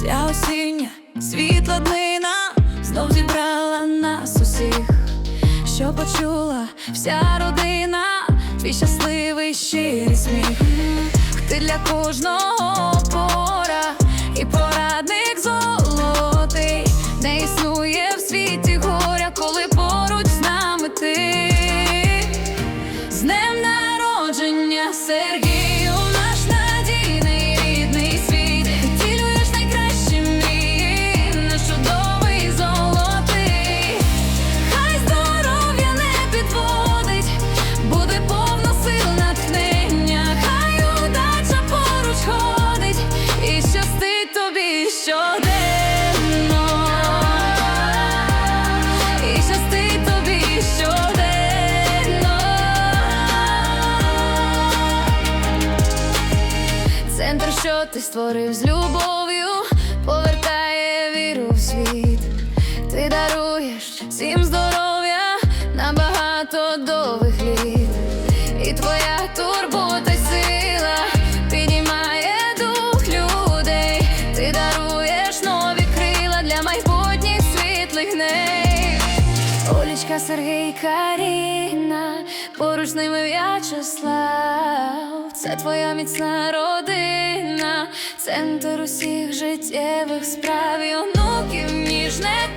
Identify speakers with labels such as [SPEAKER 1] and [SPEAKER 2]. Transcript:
[SPEAKER 1] Ця осіння світла днина знов зібрала нас усіх, що почула вся родина, твій щасливий щирий сміх. Ти для кожного опора і порадник золотий, не існує в світі горя, коли поруч з нами ти. З днем народження, Сергію, ти створив з любов'ю, повертає віру в світ. Ти даруєш всім здоров'я на багато довгих літ. І твоя турбота сила піднімає дух людей. Ти даруєш нові крила для майбутніх світлих дней. Олічка, Сергій, Каріна, поруч ними В'ячеслав. Це твоя міцна родина, центр усіх життєвих справ. І онуків, ніжне